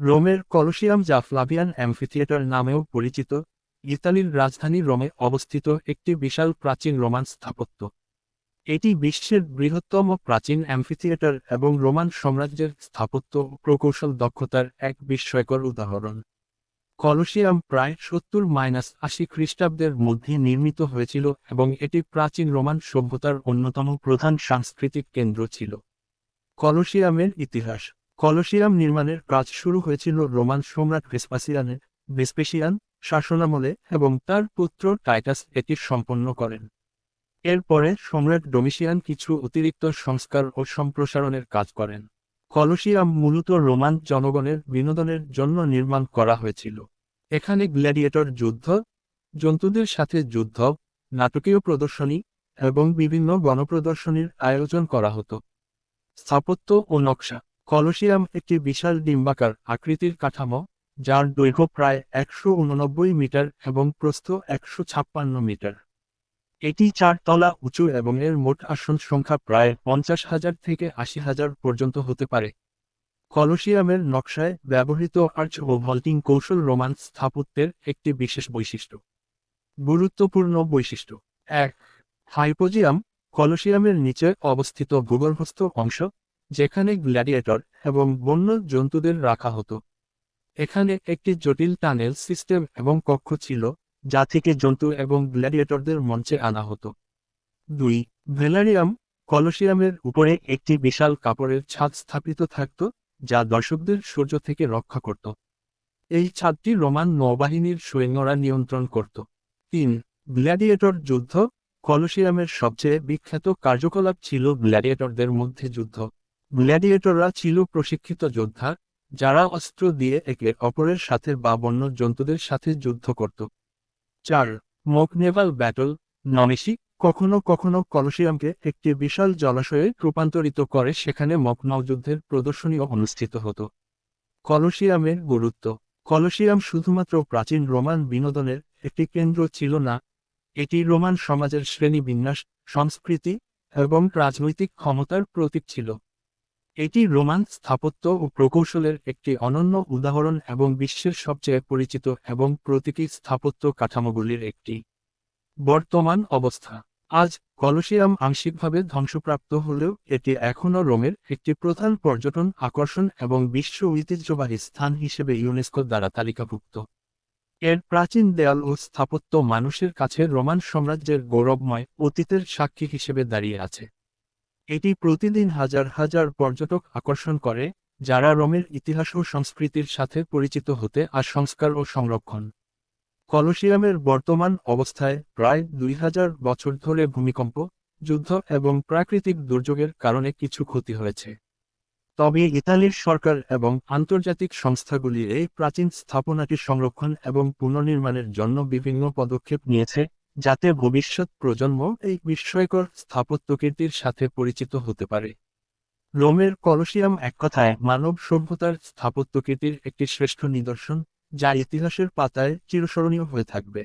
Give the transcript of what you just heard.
রোমের কলোসিয়াম যা ফ্লাভিয়ান অ্যাম্ফিথিয়েটার নামেও পরিচিত, ইতালির রাজধানী রোমে অবস্থিত একটি বিশাল প্রাচীন রোমান স্থাপত্য। এটি বিশ্বের বৃহত্তম প্রাচীন অ্যাম্ফিথিয়েটার এবং রোমান সাম্রাজ্যের স্থাপত্য প্রকৌশল দক্ষতার এক বিস্ময়কর উদাহরণ। কলোসিয়াম প্রায় সত্তর মাইনাস আশি খ্রিস্টাব্দের মধ্যে নির্মিত হয়েছিল এবং এটি প্রাচীন রোমান সভ্যতার অন্যতম প্রধান সাংস্কৃতিক কেন্দ্র ছিল। কলোসিয়ামের ইতিহাস কলোসিয়াম নির্মাণের কাজ শুরু হয়েছিল রোমান সম্রাট ভেসপাসিয়ানের ভেসপেশিয়ান শাসনামলে এবং তার পুত্র টাইটাস এটি সম্পন্ন করেন। এরপরে সম্রাট ডোমিশিয়ান কিছু অতিরিক্ত সংস্কার ও সম্প্রসারণের কাজ করেন। কলোসিয়াম মূলত রোমান জনগণের বিনোদনের জন্য নির্মাণ করা হয়েছিল। এখানে গ্ল্যাডিয়েটর যুদ্ধ, জন্তুদের সাথে যুদ্ধ, নাটকীয় প্রদর্শনী এবং বিভিন্ন গণপ্রদর্শনীর আয়োজন করা হতো। স্থাপত্য ও নকশা কলোসিয়াম একটি বিশাল ডিম্বাকার আকৃতির কাঠামো, যার দৈর্ঘ্য প্রায় একশো উননব্বই মিটার এবং প্রস্থ একশো ছাপ্পান্ন মিটার। এটি চার তলা উঁচু এবং এর মোট আসন সংখ্যা প্রায় পঞ্চাশ হাজার থেকে আশি হাজার পর্যন্ত হতে পারে। কলসিয়ামের নকশায় ব্যবহৃত আর্চ ও ভল্টিং কৌশল রোমান স্থাপত্যের একটি বিশেষ বৈশিষ্ট্য। গুরুত্বপূর্ণ বৈশিষ্ট্য। এক হাইপোজিয়াম কলসিয়ামের নিচে অবস্থিত ভূগর্ভস্থ অংশ যেখানে গ্ল্যাডিয়েটর এবং বন্য জন্তুদের রাখা হতো। এখানে একটি জটিল টানেল সিস্টেম এবং কক্ষ ছিল, যা থেকে জন্তু এবং গ্ল্যাডিয়েটরদের মঞ্চে আনা হতো। দুই, ভেলারিয়াম কলসিয়ামের উপরে একটি বিশাল কাপড়ের ছাদ স্থাপিত থাকত, যা দর্শকদের সূর্য থেকে রক্ষা করত। এই ছাদটি রোমান নৌবাহিনীর সৈন্যরা নিয়ন্ত্রণ করত। তিন, গ্ল্যাডিয়েটর যুদ্ধ কলসিয়ামের সবচেয়ে বিখ্যাত কার্যকলাপ ছিল গ্ল্যাডিয়েটরদের মধ্যে যুদ্ধ। গ্ল্যাডিয়েটররা ছিল প্রশিক্ষিত যোদ্ধা, যারা অস্ত্র দিয়ে একে অপরের সাথে বা বন্য জন্তুদের সাথে যুদ্ধ করত। চার মক নেভাল ব্যাটল নমেসি কখনো কখনো কলসিয়ামকে একটি বিশাল জলাশয়ে রূপান্তরিত করে, সেখানে মক নৌযুদ্ধের প্রদর্শনীও অনুষ্ঠিত হতো। কলসিয়ামের গুরুত্ব, কলসিয়াম শুধুমাত্র প্রাচীন রোমান বিনোদনের একটি কেন্দ্র ছিল না, এটি রোমান সমাজের শ্রেণীবিন্যাস, সংস্কৃতি এবং রাজনৈতিক ক্ষমতার প্রতীক ছিল। এটি রোমান স্থাপত্য ও প্রকৌশলের একটি অনন্য উদাহরণ এবং বিশ্বের সবচেয়ে পরিচিত এবং প্রতীকী স্থাপত্য কাঠামোগুলির একটি। বর্তমান অবস্থা। আজ কলসিয়াম আংশিকভাবে ধ্বংসপ্রাপ্ত হলেও এটি এখনও রোমের একটি প্রধান পর্যটন আকর্ষণ এবং বিশ্ব ঐতিহ্যবাহী স্থান হিসেবে ইউনেস্কো দ্বারা তালিকাভুক্ত। এর প্রাচীন দেয়াল ও স্থাপত্য মানুষের কাছে রোমান সাম্রাজ্যের গৌরবময় অতীতের সাক্ষী হিসেবে দাঁড়িয়ে আছে। এটি প্রতিদিন হাজার হাজার পর্যটক আকর্ষণ করে, যারা রোমের ইতিহাস ও সংস্কৃতির সাথে পরিচিত হতে আর সংস্কার ও সংরক্ষণ। কলসিয়ামের বর্তমান অবস্থায় প্রায় দুই হাজার বছর ধরে ভূমিকম্প, যুদ্ধ এবং প্রাকৃতিক দুর্যোগের কারণে কিছু ক্ষতি হয়েছে। তবে ইতালির সরকার এবং আন্তর্জাতিক সংস্থাগুলি এই প্রাচীন স্থাপনাটি সংরক্ষণ এবং পুনর্নির্মাণের জন্য বিভিন্ন পদক্ষেপ নিয়েছে। যাতে ভবিষ্যৎ প্রজন্ম এই বিস্ময়কর স্থাপত্যকীর্তির সাথে পরিচিত হতে পারে। রোমের কলসিয়াম এক কথায় মানব সভ্যতার স্থাপত্যকীর্তির একটি শ্রেষ্ঠ নিদর্শন, যা ইতিহাসের পাতায় চিরস্মরণীয় হয়ে থাকবে।